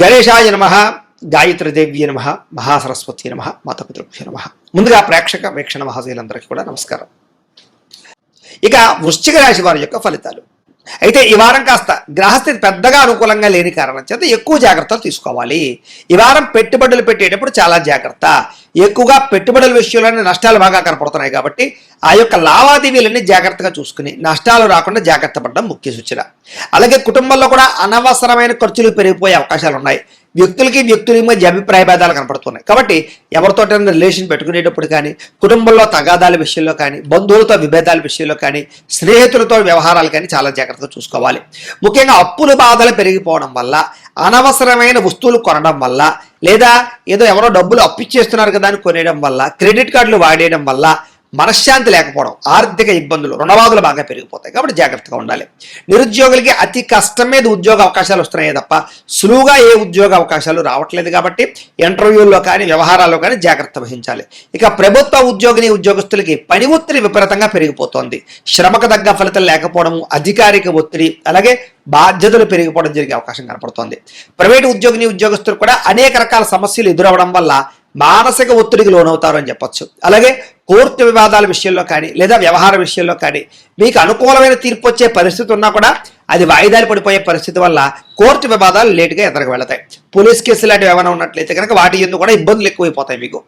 గణేశాయ నమ గాయత్రీదేవ్య నమ మహాసరస్వతి నమ మాతపితృభ్య నమ. ముందుగా ప్రేక్షక వీక్షణ మహాశీలందరికీ కూడా నమస్కారం. ఇక వృశ్చిక రాశి వారి యొక్క ఫలితాలు. అయితే ఈ వారం కాస్త గ్రహస్థితి పెద్దగా అనుకూలంగా లేని కారణం చేత ఎక్కువ జాగ్రత్తలు తీసుకోవాలి. ఈ వారం పెట్టుబడులు పెట్టేటప్పుడు చాలా జాగ్రత్త. ఎక్కువగా పెట్టుబడుల విషయంలోనే నష్టాలు బాగా కనపడుతున్నాయి కాబట్టి ఆ యొక్క లావాదేవీలన్నీ జాగ్రత్తగా చూసుకుని నష్టాలు రాకుండా జాగ్రత్త పడడం ముఖ్య సూచన. అలాగే కుటుంబంలో కూడా అనవసరమైన ఖర్చులు పెరిగిపోయే అవకాశాలు ఉన్నాయి. వ్యక్తులకి వ్యక్తుల మధ్య అభిప్రాయ భేదాలు కనపడుతున్నాయి. కాబట్టి ఎవరితో రిలేషన్ పెట్టుకునేటప్పుడు కానీ కుటుంబంలో తగాదాల విషయంలో కానీ బంధువులతో విభేదాల విషయంలో కానీ స్నేహితులతో వ్యవహారాలు కానీ చాలా జాగ్రత్తగా చూసుకోవాలి. ముఖ్యంగా అప్పుల బాధలు పెరిగిపోవడం వల్ల అనవసరమైన వస్తువులు కొనడం వల్ల లేదా ఏదో ఎవరో డబ్బులు అప్పిచ్చేస్తున్నారు కదా అని కొనేయడం వల్ల క్రెడిట్ కార్డులు వాడేయడం వల్ల మనశ్శాంతి లేకపోవడం ఆర్థిక ఇబ్బందులు రుణబాధలు బాగా పెరిగిపోతాయి. కాబట్టి జాగ్రత్తగా ఉండాలి. నిరుద్యోగులకి అతి కష్టం మీద ఉద్యోగ అవకాశాలు వస్తున్నాయి తప్ప సులువుగా ఏ ఉద్యోగ అవకాశాలు రావట్లేదు కాబట్టి ఇంటర్వ్యూల్లో కానీ వ్యవహారాల్లో కానీ జాగ్రత్త వహించాలి. ఇక ప్రభుత్వ ఉద్యోగిని ఉద్యోగస్తులకి పని ఒత్తిడి విపరీతంగా పెరిగిపోతోంది. శ్రమకు తగ్గ ఫలితం లేకపోవడం అధికారిక ఒత్తిడి అలాగే బాధ్యతలు పెరిగిపోవడం జరిగే అవకాశం కనపడుతోంది. ప్రైవేటు ఉద్యోగిని ఉద్యోగస్తులు కూడా అనేక రకాల సమస్యలు ఎదురవడం వల్ల మానసిక ఒత్తిడికి లోనవుతారు అని చెప్పొచ్చు. అలాగే కోర్టు వివాదాల విషయంలో కానీ లేదా వ్యవహార విషయంలో కానీ మీకు అనుకూలమైన తీర్పు వచ్చే పరిస్థితి ఉన్నా కూడా అది వాయిదాలు పడిపోయే పరిస్థితి వల్ల కోర్టు వివాదాలు లేటుగా ఎదురుకు వెళతాయి. పోలీస్ కేసులు లాంటివి ఏమైనా ఉన్నట్లయితే కనుక వాటి ఎందుకు కూడా ఇబ్బందులు ఎక్కువైపోతాయి మీకు.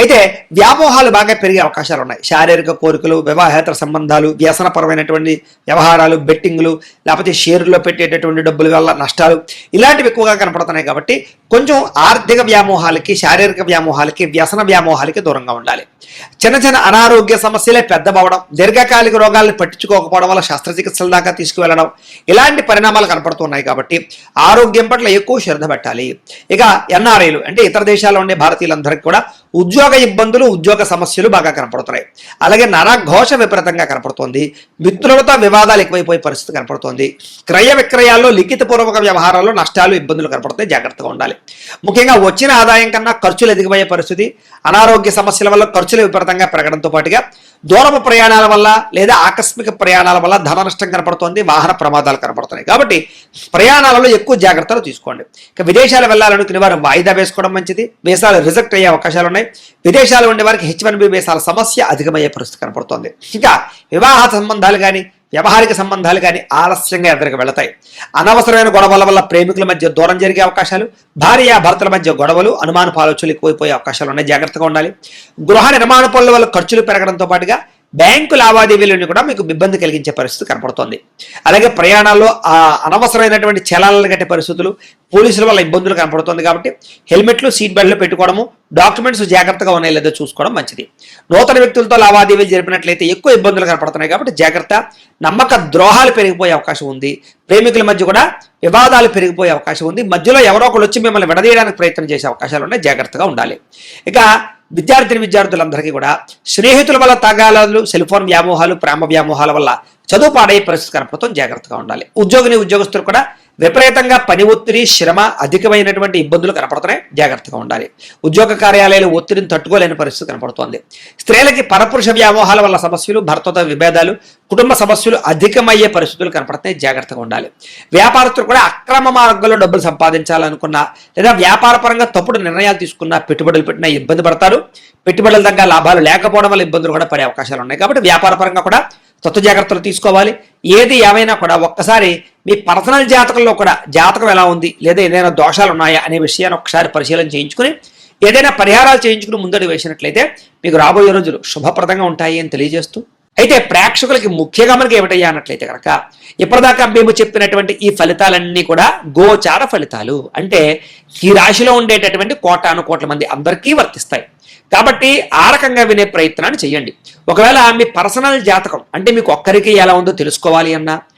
అయితే వ్యామోహాలు బాగా పెరిగే అవకాశాలు ఉన్నాయి. శారీరక కోరికలు వివాహేతర సంబంధాలు వ్యసనపరమైనటువంటి వ్యవహారాలు బెట్టింగ్లు లేకపోతే షేర్లో పెట్టేటటువంటి డబ్బుల వల్ల నష్టాలు ఇలాంటివి ఎక్కువగా కనపడుతున్నాయి కాబట్టి కొంచెం ఆర్థిక వ్యామోహాలకి శారీరక వ్యామోహాలకి వ్యసన వ్యామోహాలకి దూరంగా ఉండాలి. చిన్న చిన్న అనారోగ్య సమస్యలే పెద్దవడం దీర్ఘకాలిక రోగాలను పట్టించుకోకపోవడం వల్ల శస్త్రచికిత్సల దాకా తీసుకువెళ్ళడం ఇలాంటి పరిణామాలు కనపడుతున్నాయి కాబట్టి ఆరోగ్యం పట్ల ఎక్కువ శ్రద్ధ పెట్టాలి. ఇక ఎన్ఆర్ఐలు అంటే ఇతర దేశాల్లో ఉండే భారతీయులందరికీ కూడా ఉద్యోగ ఇబ్బందులు ఉద్యోగ సమస్యలు బాగా కనపడుతున్నాయి. అలాగే నరఘోష విపరీతంగా కనపడుతోంది. మిత్రులతో వివాదాలు ఎక్కువైపోయే పరిస్థితి కనపడుతోంది. క్రయ విక్రయాల్లో లిఖితపూర్వక వ్యవహారాల్లో నష్టాలు ఇబ్బందులు కనపడుతాయి జాగ్రత్తగా ఉండాలి. ముఖ్యంగా వచ్చిన ఆదాయం కన్నా ఖర్చులు ఎదిగిపోయే పరిస్థితి అనారోగ్య సమస్యల వల్ల ఖర్చులు విపరీతంగా పెరగడంతో పాటుగా దూరపు ప్రయాణాల వల్ల లేదా ఆకస్మిక ప్రయాణాల వల్ల ధన నష్టం కనపడుతోంది వాహన ప్రమాదాలు కనపడుతున్నాయి. కాబట్టి ప్రయాణాలలో ఎక్కువ జాగ్రత్తలు తీసుకోండి. ఇక విదేశాలు వెళ్ళాలనుకునే వారు వాయిదా వేసుకోవడం మంచిది. వీసాలు రిజెక్ట్ అయ్యే అవకాశాలు ఉన్నాయి విదేశాలు ఉండే వారికి హెచ్ వన్ బి వీసాల సమస్య అధికమయ్యే పరిస్థితి కనపడుతోంది. ఇంకా వివాహ సంబంధాలు కానీ వ్యవహారిక సంబంధాలు కానీ ఆలస్యంగా ఎదురుకు వెళతాయి? అనవసరమైన గొడవల వల్ల ప్రేమికుల మధ్య దూరం జరిగే అవకాశాలు భార్య భర్తల మధ్య గొడవలు అనుమాన పాలోచనలు ఎక్కువైపోయే అవకాశాలు ఉన్నాయి. జాగ్రత్తగా ఉండాలి. గృహ నిర్మాణ పనుల వల్ల ఖర్చులు పెరగడంతో పాటుగా బ్యాంకు లావాదేవీలను కూడా మీకు ఇబ్బంది కలిగించే పరిస్థితి కనపడుతోంది. అలాగే ప్రయాణాల్లో అనవసరమైనటువంటి చలాలను కట్టే పరిస్థితులు పోలీసుల వల్ల ఇబ్బందులు కనపడుతుంది కాబట్టి హెల్మెట్లు సీట్ బెల్ట్లు పెట్టుకోవడము డాక్యుమెంట్స్ జాగ్రత్తగా ఉన్నాయి లేదో చూసుకోవడం మంచిది. నూతన వ్యక్తులతో లావాదేవీలు జరిపినట్లయితే ఎక్కువ ఇబ్బందులు కనపడుతున్నాయి కాబట్టి జాగ్రత్త. నమ్మక ద్రోహాలు పెరిగిపోయే అవకాశం ఉంది. ప్రేమికుల మధ్య కూడా వివాదాలు పెరిగిపోయే అవకాశం ఉంది. మధ్యలో ఎవరో ఒకరు వచ్చి మిమ్మల్ని విడదీయడానికి ప్రయత్నం చేసే అవకాశాలు ఉన్నాయి. జాగ్రత్తగా ఉండాలి. ఇక విద్యార్థిని విద్యార్థులందరికీ కూడా స్నేహితుల వల్ల తగాలాలు సెల్ ఫోన్ వ్యామోహాలు ప్రేమ వ్యామోహాల వల్ల చదువు పాడయ్యే పరిస్థితి కనపడుతుంది జాగ్రత్తగా ఉండాలి. ఉద్యోగిని ఉద్యోగస్తులు కూడా విపరీతంగా పని ఒత్తిడి శ్రమ అధికమైనటువంటి ఇబ్బందులు కనపడుతున్నాయి. జాగ్రత్తగా ఉండాలి. ఉద్యోగ కార్యాలయాలు ఒత్తిడిని తట్టుకోలేని పరిస్థితి కనపడుతోంది. స్త్రీలకి పరపురుష వ్యామోహాల వల్ల సమస్యలు భర్తతో విభేదాలు కుటుంబ సమస్యలు అధికమయ్యే పరిస్థితులు కనపడుతున్నాయి. జాగ్రత్తగా ఉండాలి. వ్యాపారస్తులు కూడా అక్రమ మార్గంలో డబ్బులు సంపాదించాలనుకున్నా లేదా వ్యాపారపరంగా తప్పుడు నిర్ణయాలు తీసుకున్నా పెట్టుబడులు పెట్టినా ఇబ్బంది పడతారు. పెట్టుబడుల దగ్గర లాభాలు లేకపోవడం వల్ల ఇబ్బందులు కూడా పడే అవకాశాలు ఉన్నాయి. కాబట్టి వ్యాపార పరంగా కూడా తత్వ జాగ్రత్తలు తీసుకోవాలి. ఏది ఏమైనా కూడా ఒక్కసారి మీ పర్సనల్ జాతకంలో కూడా జాతకం ఎలా ఉంది? లేదా ఏదైనా దోషాలు ఉన్నాయా? అనే విషయాన్ని ఒకసారి పరిశీలన చేయించుకుని ఏదైనా పరిహారాలు చేయించుకుని ముందడుగు వేసినట్లయితే మీకు రాబోయే రోజులు శుభప్రదంగా ఉంటాయి అని తెలియజేస్తూ అయితే ప్రేక్షకులకి ముఖ్యంగా మనకి ఏమిటయ్యా అన్నట్లయితే కనుక ఇప్పటిదాకా మేము చెప్పినటువంటి ఈ ఫలితాలన్నీ కూడా గోచార ఫలితాలు. అంటే ఈ రాశిలో ఉండేటటువంటి కోటాను కోట్ల మంది అందరికీ వర్తిస్తాయి. కాబట్టి ఆ రకంగా వినే ప్రయత్నాన్ని చేయండి. ఒకవేళ మీ పర్సనల్ జాతకం అంటే మీకు ఒక్కరికి ఎలా ఉందో తెలుసుకోవాలి అన్నా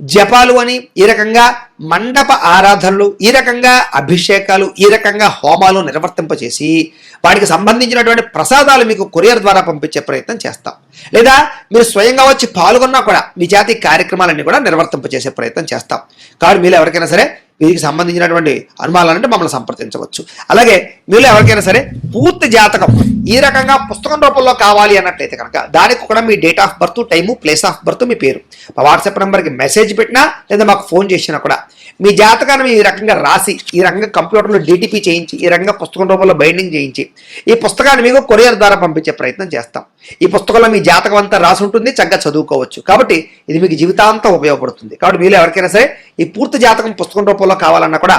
జపాలు అని ఈ రకంగా మండప ఆరాధనలు ఈ రకంగా అభిషేకాలు ఈ రకంగా హోమాలు నిర్వర్తింపచేసి వాటికి సంబంధించినటువంటి ప్రసాదాలు మీకు కొరియర్ ద్వారా పంపించే ప్రయత్నం చేస్తాం. లేదా మీరు స్వయంగా వచ్చి పాల్గొన్నా కూడా మీ జాతి కార్యక్రమాలన్నీ కూడా నిర్వర్తింపచేసే ప్రయత్నం చేస్తాం. కాబట్టి మీరు ఎవరికైనా సరే వీరికి సంబంధించినటువంటి అనుమానాలంటే మమ్మల్ని సంప్రదించవచ్చు. అలాగే మీరు ఎవరికైనా సరే పూర్తి జాతకం ఈ రకంగా పుస్తకం రూపంలో కావాలి అన్నట్లయితే కనుక దానికి కూడా మీ date of birth time place of birth మీ పేరు. మా వాట్సాప్ నెంబర్కి మెసేజ్ పెట్టినా లేదా మాకు ఫోన్ చేసినా కూడా మీ జాతకాన్ని ఈ రకంగా రాసి ఈ రకంగా కంప్యూటర్లో డిటిపి చేయించి ఈ రకంగా పుస్తకం రూపంలో బైండింగ్ చేయించి ఈ పుస్తకాన్ని మీకు కొరియర్ ద్వారా పంపించే ప్రయత్నం చేస్తాం. ఈ పుస్తకంలో మీ జాతకం అంతా రాసి ఉంటుంది చక్కగా చదువుకోవచ్చు. కాబట్టి ఇది మీకు జీవితాంతం ఉపయోగపడుతుంది. కాబట్టి మీరు ఎవరికైనా సరే ఈ పూర్తి జాతకం పుస్తకం రూపంలో కావాలన్నా కూడా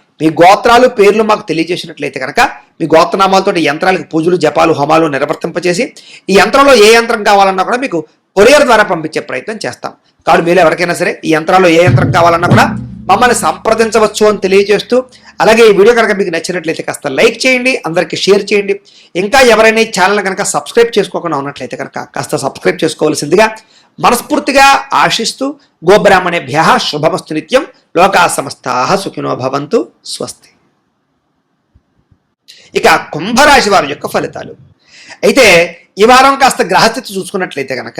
మీ గోత్రాలు పేర్లు మాకు తెలియజేసినట్లయితే కనుక మీ గోత్రనామాలతో ఈ యంత్రాలకు పూజలు జపాలు హోమాలు నిర్వర్తింపచేసి ఈ యంత్రంలో ఏ యంత్రం కావాలన్నా కూడా మీకు కొరియర్ ద్వారా పంపించే ప్రయత్నం చేస్తాం. కాబట్టి మీరు ఎవరికైనా సరే ఈ యంత్రాల్లో ఏ యంత్రం కావాలన్నా కూడా మమ్మల్ని సంప్రదించవచ్చు అని తెలియజేస్తూ అలాగే ఈ వీడియో కనుక మీకు నచ్చినట్లయితే కాస్త లైక్ చేయండి అందరికీ షేర్ చేయండి. ఇంకా ఎవరైనా ఈ ఛానల్ కనుక సబ్స్క్రైబ్ చేసుకోకుండా ఉన్నట్లయితే కనుక కాస్త సబ్స్క్రైబ్ చేసుకోవాల్సిందిగా మనస్ఫూర్తిగా ఆశిస్తూ గోబ్రాహ్మణేభ్య శుభమస్తు నిత్యం. లోకా సమస్తా సుఖినో భవంతు స్వస్తి. ఇక కుంభరాశి వారి యొక్క ఫలితాలు. అయితే ఈ వారం కాస్త గ్రహస్థితి చూసుకున్నట్లయితే కనుక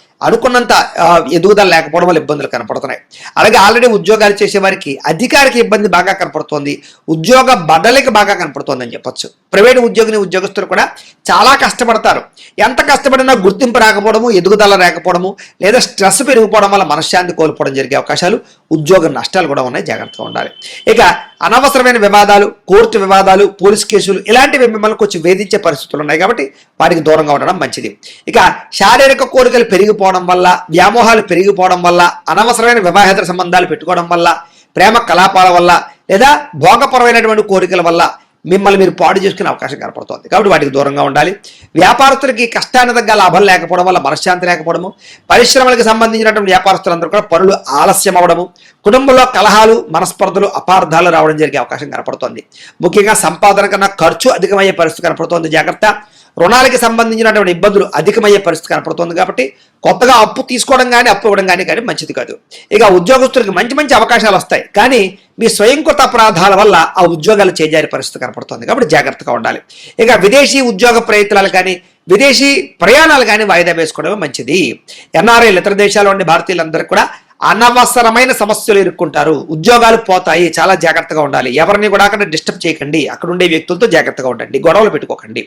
అనుకున్నంత ఎదుగుదల లేకపోవడం వల్ల ఇబ్బందులు కనపడుతున్నాయి. అలాగే ఆల్రెడీ ఉద్యోగాలు చేసేవారికి అధికారికి ఇబ్బంది బాగా కనపడుతోంది. ఉద్యోగ బడలికి బాగా కనపడుతోంది అని చెప్పొచ్చు. ప్రైవేట్ ఉద్యోగిని ఉద్యోగస్తులు కూడా చాలా కష్టపడతారు. ఎంత కష్టపడినా గుర్తింపు రాకపోవడము ఎదుగుదల రాకపోవడము లేదా స్ట్రెస్ పెరిగిపోవడం వల్ల మనశ్శాంతి కోల్పోవడం జరిగే అవకాశాలు ఉద్యోగ నష్టాలు కూడా ఉన్నాయి. జాగ్రత్తగా ఉండాలి. ఇక అనవసరమైన వివాదాలు కోర్టు వివాదాలు పోలీస్ కేసులు ఇలాంటివి మిమ్మల్ని కొంచెం వేధించే పరిస్థితులు ఉన్నాయి కాబట్టి వాటికి దూరంగా ఉండడం మంచిది. ఇక శారీరక కోరికలు పెరిగిపోవడం వల్ల వ్యామోహాలు పెరిగిపోవడం వల్ల అనవసరమైన వివాహేతర సంబంధాలు పెట్టుకోవడం వల్ల ప్రేమ కలాపాల వల్ల లేదా భోగపరమైనటువంటి కోరికల వల్ల మిమ్మల్ని మీరు పాడు చేసుకునే అవకాశం కనపడుతోంది. కాబట్టి వాటికి దూరంగా ఉండాలి. వ్యాపారస్తులకి కష్టాన్ని తగ్గ లాభం లేకపోవడం వల్ల మనశ్శాంతి లేకపోవడము పరిశ్రమలకు సంబంధించినటువంటి వ్యాపారస్తులందరూ కూడా పనులు ఆలస్యం అవ్వడము కుటుంబంలో కలహాలు మనస్పర్ధలు అపార్థాలు రావడం జరిగే అవకాశం కనపడుతోంది. ముఖ్యంగా సంపాదన కన్నా ఖర్చు అధికమయ్యే పరిస్థితి కనపడుతోంది. జాగ్రత్త. రుణాలకి సంబంధించినటువంటి ఇబ్బందులు అధికమయ్యే పరిస్థితి కనపడుతుంది కాబట్టి కొత్తగా అప్పు తీసుకోవడం కానీ అప్పు ఇవ్వడం కానీ కానీ మంచిది కాదు. ఇక ఉద్యోగస్తులకు మంచి మంచి అవకాశాలు వస్తాయి. కానీ మీ స్వయంకృత అపరాధాల వల్ల ఆ ఉద్యోగాలు చేజారే పరిస్థితి కనపడుతుంది కాబట్టి జాగ్రత్తగా ఉండాలి. ఇక విదేశీ ఉద్యోగ ప్రయత్నాలు కానీ విదేశీ ప్రయాణాలు కానీ వాయిదా వేసుకోవడమే మంచిది. ఎన్ఆర్ఐలు ఇతర దేశాల్లో ఉండే భారతీయులందరూ కూడా అనవసరమైన సమస్యలు ఎదుర్కొంటారు. ఉద్యోగాలు పోతాయి. చాలా జాగ్రత్తగా ఉండాలి. ఎవరిని కూడా అక్కడ డిస్టర్బ్ చేయకండి. అక్కడ ఉండే వ్యక్తులతో జాగ్రత్తగా ఉండండి. గొడవలు పెట్టుకోకండి.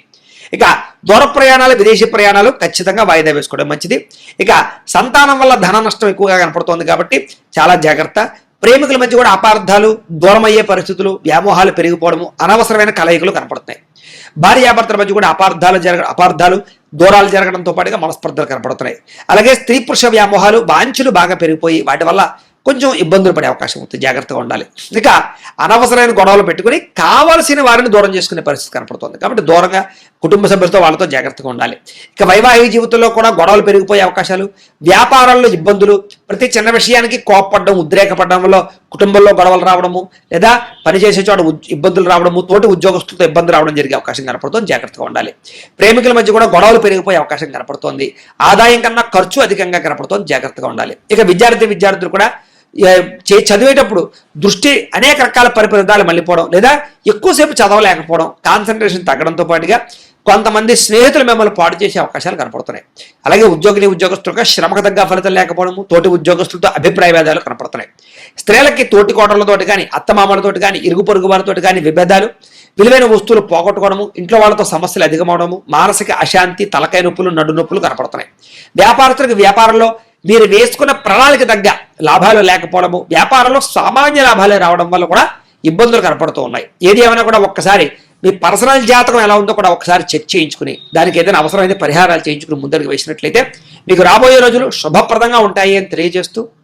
ఇక దూర ప్రయాణాలు విదేశీ ప్రయాణాలు ఖచ్చితంగా వాయిదా వేసుకోవడం మంచిది. ఇక సంతానం వల్ల ధన నష్టం ఎక్కువగా కనపడుతోంది కాబట్టి చాలా జాగ్రత్త. ప్రేమికుల మధ్య కూడా అపార్థాలు దూరమయ్యే పరిస్థితులు వ్యామోహాలు పెరిగిపోవడము అనవసరమైన కలయికలు కనపడుతున్నాయి. భార్యాభర్తల మధ్య కూడా అపార్థాలు జరగ అపార్థాలు దూరాలు జరగడంతో పాటుగా మనస్పర్ధలు కనపడుతున్నాయి. అలాగే స్త్రీ పురుష వ్యామోహాలు వాంఛలు బాగా పెరిగిపోయి వాటి వల్ల కొంచెం ఇబ్బందులు పడే అవకాశం ఉంటుంది జాగ్రత్తగా ఉండాలి. ఇక అనవసరమైన గొడవలు పెట్టుకుని కావలసిన వారిని దూరం చేసుకునే పరిస్థితి కనపడుతుంది. కాబట్టి దూరంగా కుటుంబ సభ్యులతో వాళ్ళతో జాగ్రత్తగా ఉండాలి. ఇక వైవాహిక జీవితంలో కూడా గొడవలు పెరిగిపోయే అవకాశాలు వ్యాపారాల్లో ఇబ్బందులు ప్రతి చిన్న విషయానికి కోప్పడడం ఉద్రేకపడడం వల్ల కుటుంబంలో గొడవలు రావడము లేదా పనిచేసే చోట ఇబ్బందులు రావడము తోటి ఉద్యోగస్తులతో ఇబ్బంది రావడం జరిగే అవకాశం కనపడుతుంది. జాగ్రత్తగా ఉండాలి. ప్రేమికుల మధ్య కూడా గొడవలు పెరిగిపోయే అవకాశం కనపడుతోంది. ఆదాయం కన్నా ఖర్చు అధికంగా కనపడుతోంది. జాగ్రత్తగా ఉండాలి. ఇక విద్యార్థి విద్యార్థులు కూడా చదివేటప్పుడు దృష్టి అనేక రకాల పరిపరిధాలు మళ్ళీపోవడం లేదా ఎక్కువసేపు చదవలేకపోవడం కాన్సన్ట్రేషన్ తగ్గడంతో పాటుగా కొంతమంది స్నేహితులు మిమ్మల్ని పాడు చేసే అవకాశాలు కనపడుతున్నాయి. అలాగే ఉద్యోగిని ఉద్యోగస్తులకు శ్రమకు తగ్గ ఫలితం లేకపోవడము తోటి ఉద్యోగస్తులతో అభిప్రాయ భేదాలు కనపడుతున్నాయి. స్త్రీలకి తోటి కోటలతోటి కానీ అత్తమామలతోటి కానీ ఇరుగు పొరుగు వారితోటి కానీ విభేదాలు విలువైన వస్తువులు పోగొట్టుకోవడము ఇంట్లో వాళ్ళతో సమస్యలు అధికమవడము మానసిక అశాంతి తలకాయ నొప్పులు నడు నొప్పులు కనపడుతున్నాయి. వ్యాపారస్తులకు వ్యాపారంలో మీరు వేసుకున్న ప్రణాళిక తగ్గ లాభాలు లేకపోవడము వ్యాపారంలో సామాన్య లాభాలే రావడం వల్ల కూడా ఇబ్బందులు కనపడుతూ ఉన్నాయి. ఏది ఏమైనా కూడా ఒక్కసారి మీ పర్సనల్ జాతకం ఎలా ఉందో కూడా ఒకసారి చెక్ చేయించుకుని దానికి ఏదైనా అవసరమైన పరిహారాలు చేయించుకుని ముందరికి వేసినట్లయితే మీకు రాబోయే రోజులు శుభప్రదంగా ఉంటాయి అని తెలియజేస్తూ